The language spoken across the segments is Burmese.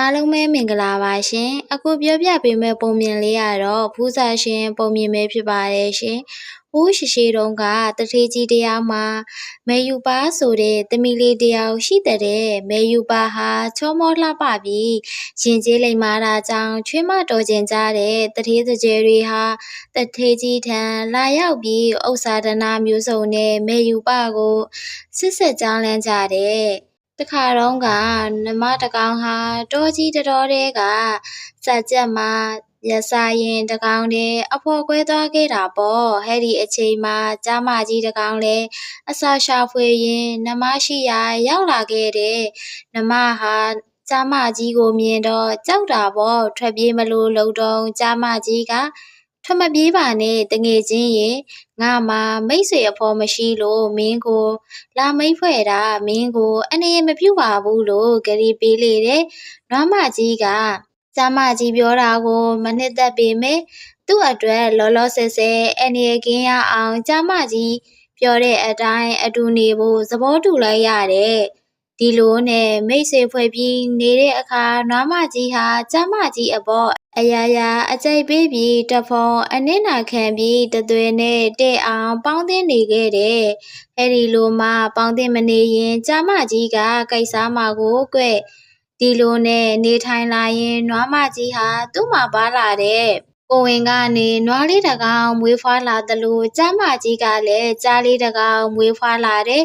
အားလုံးပဲမင်္ဂလာပါရှင်။အခုပြောပြပေးမယ့်ပုံမြင်လေးကတော့ဖူးစာရှင်ပုံမြင်ပဲဖြစ်ပါတယ်ရှင်။ဟိုးရှိရှိတုန်းကတထေးကြီးတရားမှာမေယူပါဆိုတဲ့သမီးလေးတယောက်ရှိတဲ့မေယူပါဟာချောမောလှပပြီးရင်ကျေးလိမ်မာတာကြောင့်ချွေးမတော်ကျင်ကြတဲ့တထေးစကြဲတွေဟာတထေးကြီးထံလာရောက်ပြီးဥစ္စာဒနာမျိုးစုံနဲ့မေယူပါကိုစစ်ဆက်ကြောင်းလန်းကြတဲ့ တခါတုန်းကနမတကောင်ဟာတောကြီးတတော်တဲကစကြက်မှာရစာရင်တကောင်တည်းအဖော်ကွဲသွားခဲ့တာပေါ့ဟဲ့ဒီအချိန်မှာကျမကြီးတကောင်လည်းအစာရှာဖွေရင် နမရှိရာရောက်လာခဲ့တဲ့နမဟာကျမကြီးကိုမြင်တော့ကြောက်တာပေါ့ထွက်ပြေးမလို့လုံတော့ကျမကြီးက ထွက်မပြေးပါနဲ့တငယ်ချင်းရေငါမှမိတ်ဆွေအဖော်မရှိလို့မင်းကို လာမိတ်ဖွဲ့တာမင်းကိုအနေမပြုပါဘူးလို့ဂရီပေးလေတဲ့နွားမကြီးကကျမကြီးပြောတာကို မနှစ်သက်ပေမဲ့သူ့အတွက်လောလောဆယ်ဆယ်အနေကင်းရအောင်ကျမကြီးပြောတဲ့အတိုင်းအတူနေဖို့သဘောတူလိုက်ရတယ်ဒီလိုနဲ့မိတ်ဆွေဖွဲ့ပြီးနေတဲ့အခါနွားမကြီးဟာကျမကြီးအပေါ် အရာရာအကြိုက်ပေးပြီးတဖုံအနစ်နာခံပြီးတသွေနဲ့တဲ့အောင်ပေါင်းသင်းနေခဲ့တဲ့အဲ့ဒီလိုမှပေါင်းသင်းမနေရင်ကျမကြီးကကိစ္စမကိုကွဒီလိုနဲ့နေထိုင်လာရင်နွားမကြီးဟာသူ့မှာပါလာတဲ့ကိုဝင်ကနေနွားလေးတကောင်မွေးဖွားလာသလိုကျမကြီးကလည်းကြားလေးတကောင်မွေးဖွားလာတဲ့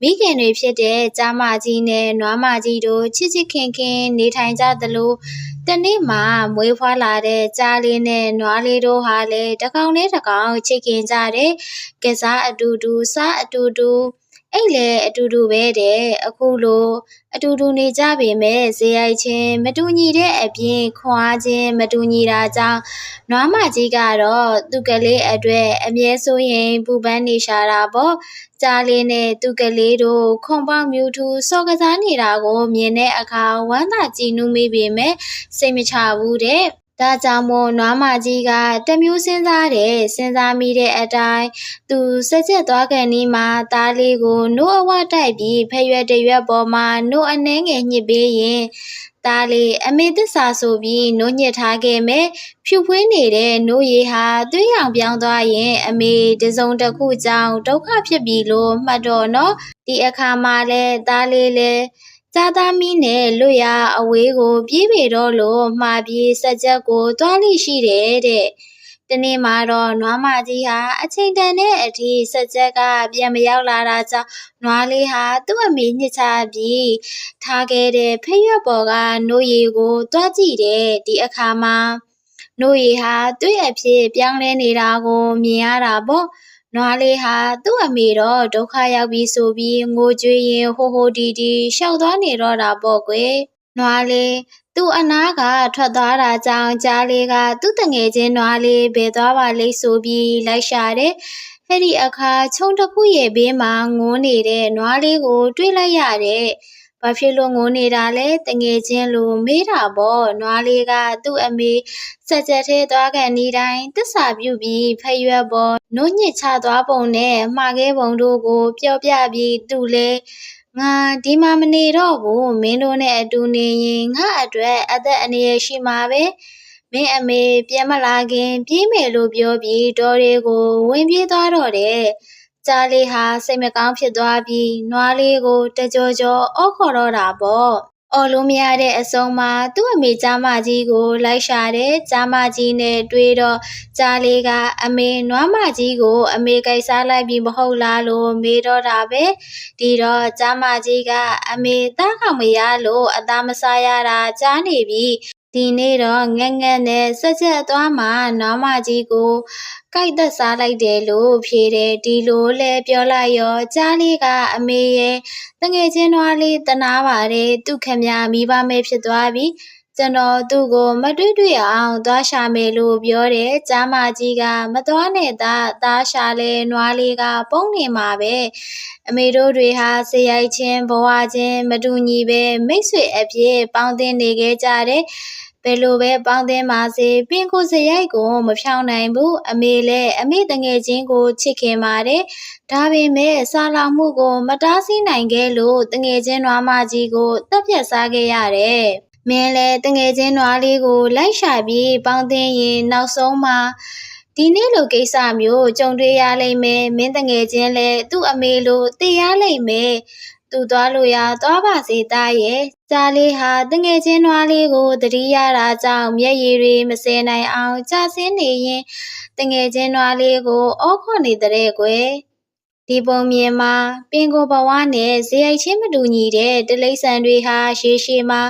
မိခင်တွေဖြစ်တဲ့ကျမကြီးနဲ့နွားမကြီးတို့ချစ်ချစ်ခင်ခင်နေထိုင်ကြသလို တနေ့မှမွေးဖွားလာတဲ့ကြားလေးနဲ့နွားလေးတို့ဟာလည်းတကောင်လေးတကောင်ချစ်ခင်ကြတဲ့ကစားအတူတူစားအတူတူ အိတ်လည်းအတူတူပဲတဲ့အခုလိုအတူတူနေကြပေမဲ့ဇေယိုက်ချင်းမတူညီတဲ့အပြင်ခွာချင်းမတူညီတာကြောင့်နွားမကြီးကတော့သူ့ကလေးအတွက်အမြဲဆိုရင်ပူပန်းနေရှာတာပေါ့ကြားလေးနဲ့သူ့ကလေးတို့ခွန်ပေါင်းမြူထူစော်ကစားနေတာကိုမြင်တဲ့အခါဝမ်းသာကြည်နူးမိပေမဲ့စိတ်မချဘူးတဲ့ ဒါကြောင့်မို့နွားမကြီးကတမျိုးစဉ်းစားတယ်စဉ်းစားမိတဲ့အတိုင်းသူစက်ချက်သွားကန်ဒီမှာသားလေးကိုနို့အဝတိုက်ပြီးဖရွက်တရွက်ပေါ်မှာနို့အနှဲငယ်ညှစ်ပေးရင်သားလေးအမေသစ္စာဆိုပြီးနို့ညှစ်ထားခဲ့မယ်ဖြူဖွေးနေတဲ့နို့ရည်ဟာသွေးရောင်ပြောင်းသွားရင် အမေတစုံတစ်ခုကြောင့်ဒုက္ခဖြစ်ပြီလို့မှတ်တော့နော်ဒီအခါမှာလဲသားလေးလဲကြာ သားမီးနဲ့လွတ်ရာအဝေးကိုပြေးပေတော့လို့မှားပြေးစက်ချက်ကိုတွားလိရှိတယ်တဲ့တနေ့မှာတော့နွားမကြီးဟာအချိန်တန်တဲ့အထိစက်ချက်ကပြန်မရောက်လာတာကြောင့်နွားလေးဟာသူ့အမေညှစ်ချပြီးထားခဲ့တဲ့ဖရွက်ပေါ်ကနိုးရီကိုတွားကြည့်တယ်ဒီအခါမှာနိုးရီဟာသူ့အဖြစ်ပြောင်းလဲနေတာကိုမြင်ရတာပေါ့ နွားလေးဟာသူ့အမေတော့ဒုက္ခရောက်ပြီဆိုပြီးငိုကြွေးရင်ဟိုဟိုတီတီရှောက်သွားနေတော့တာပေါ့ကွယ်နွားလေးသူ့အနားကထွက်သွားတာကြောင့်ကြားလေးကသူ့တငယ်ချင်းနွားလေးဘယ်သွားပါလိမ့်ဆိုပြီးလိုက်ရှာတယ်အဲ့ဒီအခါခြုံတစ်ခုရဲ့ဘေးမှာငိုနေတဲ့နွားလေးကို တွေ့လိုက်ရတယ်။ ဘာဖြစ်လို့ငိုနေတာလဲတငယ်ချင်းလိုမေးတာပေါ့နွားလေးကသူ့အမေစက်ကြက်သေးသွားကန်ဒီတိုင်းတစ္ဆာပြုပြီးဖရွက်ပေါ်နှုတ်ညစ်ချသွားပုံနဲ့မှားခဲ့ပုံတို့ကိုပြောပြပြီးသူလည်းငါဒီမှာမနေတော့ဘူးမင်းတို့နဲ့အတူနေရင်ငါအတွက်အသက်အန္တရာယ်ရှိမှာပဲမင်းအမေပြန်မလာခင်ပြေးမယ်လို့ပြောပြီးဒေါ်တွေကိုဝင်ပြေးသွားတော့တယ် ကြားလေးဟာစိတ်မကောင်းဖြစ်သွားပြီးနွားလေးကိုတကြောကြောအော့ခေါ်တော့တာပေါ့အော်လို့မရတဲ့အဆုံးမှာသူ့အမေကြားမကြီးကိုလိုက်ရှာတယ်ကြားမကြီးနဲ့တွေ့တော့ကြားလေးကအမေနွားမကြီးကိုအမေကိစ္စလိုက်ပြီးမဟုတ်လားလို့မေးတော့တာပဲဒီတော့ကြားမကြီးကအမေသားကောင်မရလို့အသားမစားရတာကြားနေပြီ ဒီနေ့တော့ငက်ငက်နဲ့စက်ချက်သွားမှနွားမကြီးကိုကိုက်သက်စားလိုက်တယ်လို့ဖြေတယ်ဒီလိုလဲပြောလိုက်ရောကြားလေးကအမေရဲ့တငယ်ချင်းတော်လေးတနာပါတယ်သူခမမိဘမဲဖြစ်သွားပြီ ကျွန်တော်သူ့ကိုမတွေ့တွေ့အောင်သွားရှာမယ်လို့ပြောတယ်။ကြားမကြီးကမသွားနဲ့သားသားရှာလဲနွားလေးကပုံနေမှာပဲ။အမေတို့တွေဟာဆရိုက်ချင်းဘဝချင်းမတူညီပဲမိတ်ဆွေအဖြစ်ပေါင်းသင်းနေခဲ့ကြတယ်။ဘယ်လိုပဲပေါင်းသင်းပါစေပင်ကိုစရိုက်ကိုမဖြောင်းနိုင်ဘူးအမေလည်းအမေတငယ်ချင်းကိုချစ်ခင်ပါတယ်ဒါပေမဲ့စာလောင်မှုကို မတားဆီးနိုင်ခဲ့လို့တငယ်ချင်းနွားမကြီးကိုတပ်ဖြတ်စားခဲ့ရတယ် မမင်းလည်းတငယ်ချင်းနွားလေးကိုလိုက်ရှာပြီးပေါင်းသိရင်နောက်ဆုံးမှာဒီနေ့လိုကိစ္စမျိုးကြုံတွေ့ရလိမ့်မယ်မင်းတငယ်ချင်းလည်းသူ့အမေလိုသိရလိမ့်မယ်သူသွားလို့ရသွားပါစေသားရဲ့ကြားလေးဟာတငယ်ချင်းနွားလေးကိုတတိရတာကြောင့်မျက်ရည်တွေမစဲနိုင်အောင်ကြာဆင်းနေရင်တငယ်ချင်းနွားလေးကိုအောခေါ်နေတဲ့ကွယ် ဒီပုံမြင်မှာပင်ကိုဘဝနဲ့ဇေယိုက်ချင်းမတူညီတဲ့တလိษံတွေဟာရှေးရှေးမှာ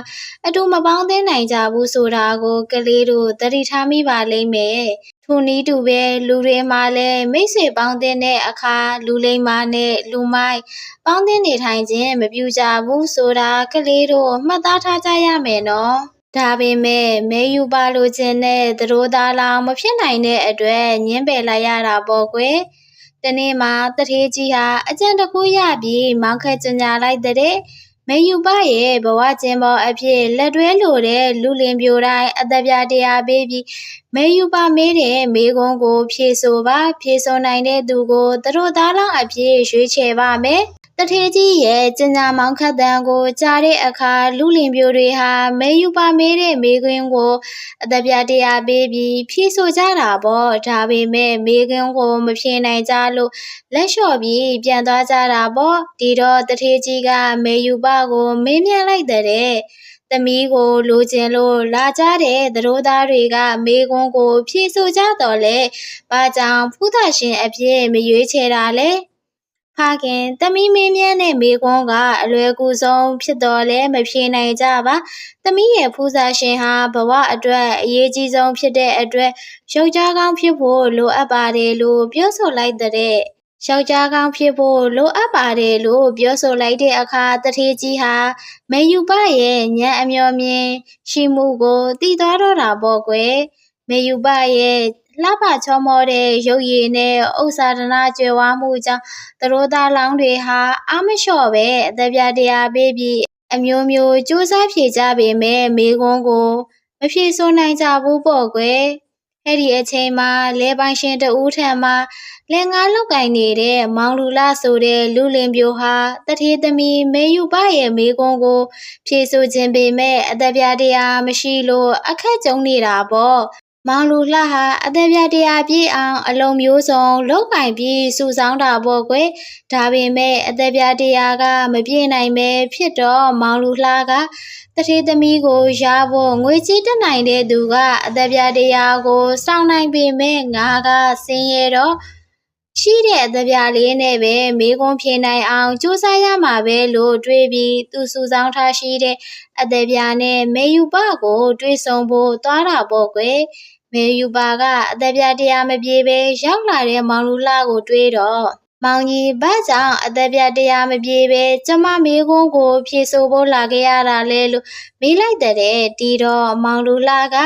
အတူမပေါင်းသင်းနိုင်ကြဘူးဆိုတာကိုကလေးတို့သတိထားမိပါလိမ့်မယ်ထိုနည်းတူပဲလူတွေမှာလည်းမိတ်ဆွေပေါင်းသင်းတဲ့အခါလူလိမ္မာနဲ့လူမိုက်ပေါင်းသင်းနေထိုင်ခြင်းမပြုကြဘူးဆိုတာကလေးတို့မှတ်သားထားကြရမယ်နော်ဒါပေမဲ့မဲယူပါလို့ခြင်းနဲ့သတို့သားလောင်မဖြစ်နိုင်တဲ့အတွက်ညင်းပယ်လိုက်ရတာပေါ့ကွယ် တနေ့မှတထေးကြီးဟာအကြံတစ်ခုရပြီးမောင်းခက်ကြညာလိုက်တဲ့မေယူပရဲ့ဘဝကျင်ပေါ်အဖြစ်လက်တွဲလိုတဲ့လူလင်ပြိုတိုင်းအသက်ပြတရားပေးပြီး မေယူပမေးတဲ့မေခွန်းကို ဖြေဆိုပါ ဖြေဆိုနိုင်တဲ့သူကိုသူတို့သားလောင်းအဖြစ်ရွေးချယ်ပါမယ်တထေးကြီးရဲ့ကျင်ညာမောင်းခတ်တန်ကိုကြားတဲ့အခါလူလင်ပြိုတွေဟာမေယူပါမေးတဲ့မေခွန်းကိုအသက်ပြတရားပေးပြီးဖြေဆိုကြတာပေါ့ဒါပေမဲ့မေခွန်းကိုမဖြေနိုင်ကြလို့လက်လျှော့ပြီးပြန်သွားကြတာပေါ့ဒီတော့တထေးကြီးကမေယူပါကိုမေးမြန်းလိုက်တဲ့ သမီးကိုလိုချင်လို့လာကြတဲ့သတို့သားတွေကမေကွန်းကို ဖြေဆိုကြတော့လေ။ဘာကြောင့်ဖူးသာရှင်အဖြစ်မရွေးချယ်တာလဲ။ဖခင်သမီးမင်းမြန်းတဲ့မေကွန်းကအလွယ်ကူဆုံးဖြစ်တော်လဲမဖြေနိုင်ကြပါ။သမီးရဲ့ဖူးသာရှင်ဟာဘဝအတွက်အရေးကြီးဆုံးဖြစ်တဲ့အတွက်ယောက်ျားကောင်းဖြစ်ဖို့လိုအပ်ပါတယ်လို့ပြောဆိုလိုက်တဲ့ ယောက်ျားကောင်းဖြစ်ဖို့လိုအပ်ပါတယ်လို့ပြောဆိုလိုက်တဲ့အခါတထေးကြီးဟာမေယူပရဲ့ညံအမျော်မြင်ရှိမှုကိုတည်သွားတော့တာပေါ့ကွယ်မေယူပရဲ့လှပချောမောတဲ့ရုပ်ရည်နဲ့ဥစ္စာဒနာကြွယ်ဝမှုကြောင့်သရိုးသားလောင်းတွေဟာအာမလျှော့ပဲအသက်ပြတရားပေးပြီးအမျိုးမျိုးစူးစမ်းဖြေကြပေမဲ့မိကွန်းကို မဖြေဆိုနိုင်ကြဘူးပေါ့ကွယ် အဲ့ဒီအချိန်မှာလဲပိုင်ရှင်တဦးထံမှာလင်ငါလောက်ကင်နေတဲ့မောင်လူလာဆိုတဲ့လူလင်ပြိုဟာတထေးသမီးမေယူပရဲ့မေကွန်းကို ဖြေဆိုခြင်းပေမဲ့အသက်ပြတရားမရှိလို့အခက်ကြုံနေတာပေါ့ မောင်လူလှဟာအသက်ပြတရားပြည့်အောင်အလုံးမျိုးစုံလောက်ကင်ပြီးစုဆောင်းတာပေါ့ကွယ်ဒါပေမဲ့အသက်ပြတရားကမပြည့်နိုင်ပဲဖြစ်တော့မောင်လူလှကတထေးသမီးကိုရဖို့ငွေကြေးတက်နိုင်တဲ့သူကအသက်ပြတရားကိုစောင့်နိုင်ပေမဲ့ငါကစင်းရဲတော့ ရှိတဲ့အသပြလေးနဲ့ပဲမေးခွန်းဖြေနိုင်အောင်စူးစမ်းရမှာပဲလို့တွေးပြီးသူစုဆောင်းထားရှိတဲ့အသပြနဲ့မေယူပကိုတွေးဆုံဖို့သွားတာပေါ့ကွယ်မေယူပါကအသပြတရားမပြေပဲရောက်လာတဲ့မောင်လူလှကိုတွေးတော့မောင်ကြီးဘာကြောင့်အသက်ပြတရားမပြေပဲကျမမေးခွန်းကိုဖြေဆိုဖို့လာခဲ့ရတာလဲလို့မေးလိုက်တဲ့တီတော့မောင်လူလှက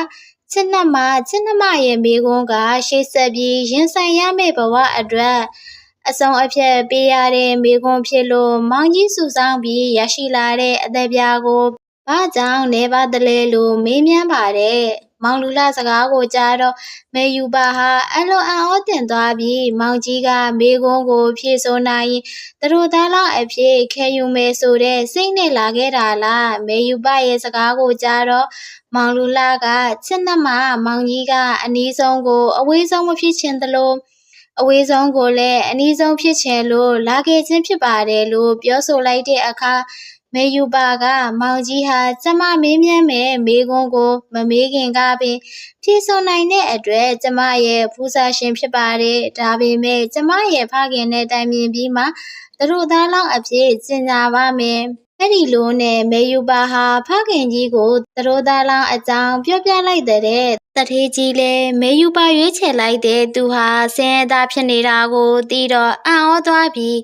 ချစ်နှမချစ်နှမရဲ့မိကွန်းကရှေ့ဆက်ပြီးရင်ဆိုင်ရမယ့်ဘဝအတွက်အဆုံးအဖြတ်ပေးရတဲ့မိကွန်းဖြစ်လို့မောင်ကြီးစုဆောင်ပြီးရရှိလာတဲ့အသက်ပြားကိုဘာကြောင့်နေပါတလဲလို့မေးမြန်းပါတယ် မောင်လူလာစကားကိုကြားတော့မေယူပါဟာအလွန်အံ့ဩတင်သွားပြီးမောင်ကြီးကမေကွန်းကို ဖြည့်ဆိုနိုင်ရင်သူတို့သားလောက်အဖြစ်ခဲယူမယ်ဆိုတဲ့စိတ်နဲ့လာခဲ့တာလားမေယူပါရဲ့စကားကိုကြားတော့မောင်လူလာကချစ်နှမမောင်ကြီးကအနီးဆုံးကို အဝေးဆုံးမဖြစ်ချင်သလိုအဝေးဆုံးကိုလည်းအနီးဆုံးဖြစ်ချင်လို့လာခဲ့ခြင်းဖြစ်ပါတယ်လို့ပြောဆိုလိုက်တဲ့အခါ မေယူပါက မောင်ကြီးဟာကျမမေးမြန်းမဲ့မေကွန်းကို မမေးခင်ကပင်ဖြေဆိုနိုင်တဲ့အတွက်ကျမရဲ့ဖူးစာရှင်ဖြစ်ပါတယ်ဒါပေမဲ့ကျမရဲ့ဖခင်နဲ့တိုင်ပင်ပြီးမှသူတို့သားလောက်အဖြစ်ကျင်ညာပါမယ် အဲ့ဒီလိုနဲ့မေယူပါဟာဖခင်ကြီးကိုသရိုးသားလောင်းအကြောင်းပြောပြလိုက်တဲ့တထေးကြီးလည်းမေယူပါရွေးချယ်လိုက်တဲ့သူဟာဆင်းရဲသားဖြစ်နေတာကိုသိတော့အံ့ဩသွားပြီး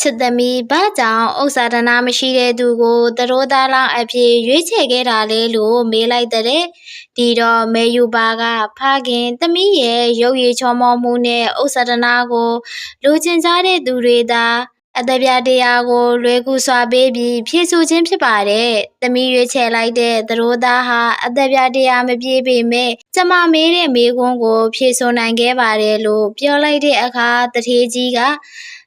ချစ်သမီးဘာကြောင့်ဥစ္စာဒနာမရှိတဲ့သူကိုသရိုးသားလောင်းအဖြစ်ရွေးချယ်ခဲ့တာလဲလို့မေးလိုက်တဲ့ဒီတော့မေယူပါကဖခင်သမီးရဲ့ရုပ်ရည်ချောမောမှုနဲ့ဥစ္စာဒနာကိုလူကျင်ကြတဲ့သူတွေသာ အသက်ပြတရားကိုလွယ်ကူစွာပေးပြီးဖြည့်ဆို့ခြင်းဖြစ်ပါတယ်။သမီးရွေးချယ်လိုက်တဲ့သရိုးသားဟာအသက်ပြတရားမပြေပေမဲ့ကျမမေးတဲ့မေးခွန်းကို ဖြည့်ဆို့နိုင်ခဲ့ပါတယ်လို့ပြောလိုက်တဲ့အခါတထေးကြီးကတ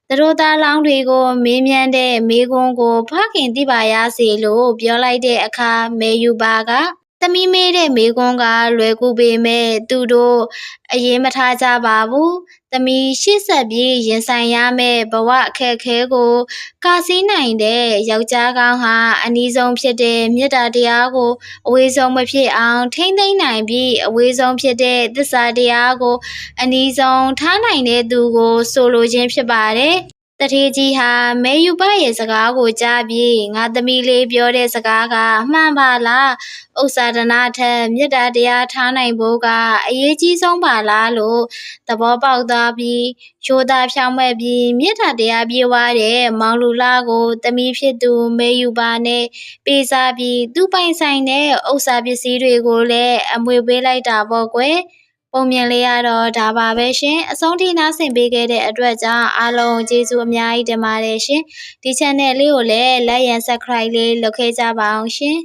သူတို့သားလောင်းတွေကိုမေးမြန်းတဲ့မေးခွန်းကိုဖခင်သိပါရစေလို့ပြောလိုက်တဲ့အခါမေယူပါက သမီးမေးတဲ့မေးခွန်းကလွယ်ကူပေမဲ့သူတို့အရေးမထားကြပါဘူး။သမီးရှေ့ဆက်ပြီးရင်ဆိုင်ရမယ့်ဘဝအခက်အခဲကိုကာစီးနိုင်တဲ့ယောက်ျားကောင်းဟာအနည်းဆုံးဖြစ်တဲ့မေတ္တာတရားကိုအဝေးဆုံးမဖြစ်အောင်ထိမ့်သိမ့်နိုင်ပြီးအဝေးဆုံးဖြစ်တဲ့သစ္စာတရားကိုအနည်းဆုံးထားနိုင်တဲ့သူကိုဆိုလိုခြင်းဖြစ်ပါတယ်။ တထေးကြီးဟာမဲယူပရဲ့စကားကိုကြားပြီးငါသမီးလေးပြောတဲ့စကားကမှန်ပါလားဥစ္စာဒနာထက်မေတ္တာတရားထားနိုင်ဖို့ကအရေးကြီးဆုံးပါလားလို့သဘောပေါက်သွားပြီးရိုးသားဖြောင်းမဲ့ပြီးမေတ္တာတရားပြေဝတဲ့မောင်လူလာကိုသမီးဖြစ်သူမဲယူပါနဲ့ပေးစားပြီးသူပိုင်ဆိုင်တဲ့ဥစ္စာပစ္စည်းတွေကိုလည်းအမွေပေးလိုက်တာပေါ့ကွယ် ပုံမြင်လေးရတော့ဒါပါပဲရှင်အဆုံးထိနားဆင်ပေးခဲ့တဲ့အတွက်ကြောင့်အားလုံးကျေးဇူးအများကြီးတင်ပါတယ်ရှင်ဒီ channel လေးကိုလည်း like and subscribe လေးလုပ်ခဲ့ကြပါအောင်ရှင်